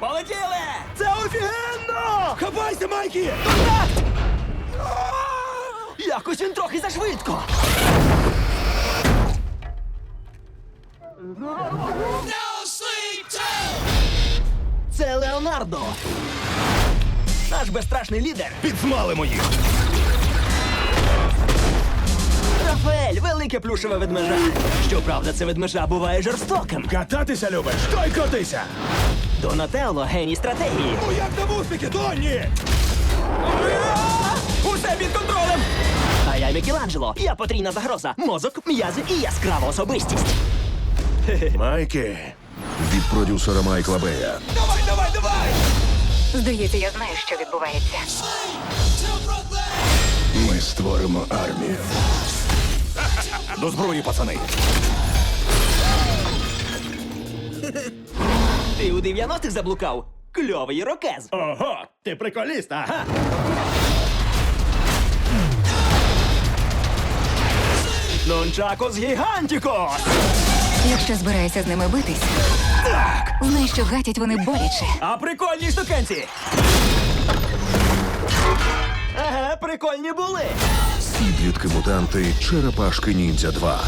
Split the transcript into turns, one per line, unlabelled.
Полетіли!
Це офігенно! Хапайся, Майкі!
Контакт! Якось він трохи зашвидко. Це Леонардо. Наш безстрашний лідер.
Підсмалимо їх!
Рафаель, велике плюшеве ведмежа. Щоправда, це ведмежа буває жорстоким.
Кататися любиш? То й котися!
Донателло геній стратегії.
Ну як успіхи, Тоні?
Усе під контролем! А я Мікеланджело. Я потрійна загроза. Мозок, м'язи і яскрава особистість.
Майкі.
від продюсера Майкла Бея.
Давай, давай, давай!
Здається, я знаю, що відбувається.
Ми створимо армію.
До зброї, пацани!
Ти у 90-х заблукав? Кльовий рокез.
Ого, ти приколіст, ага!
Нончакос гігантікос!
Якщо збираєшся з ними битись, знай, що гатять вони боляче.
А прикольні штукенці! Ага, прикольні були.
Підлітки мутанти Черепашки Ніндзя 2.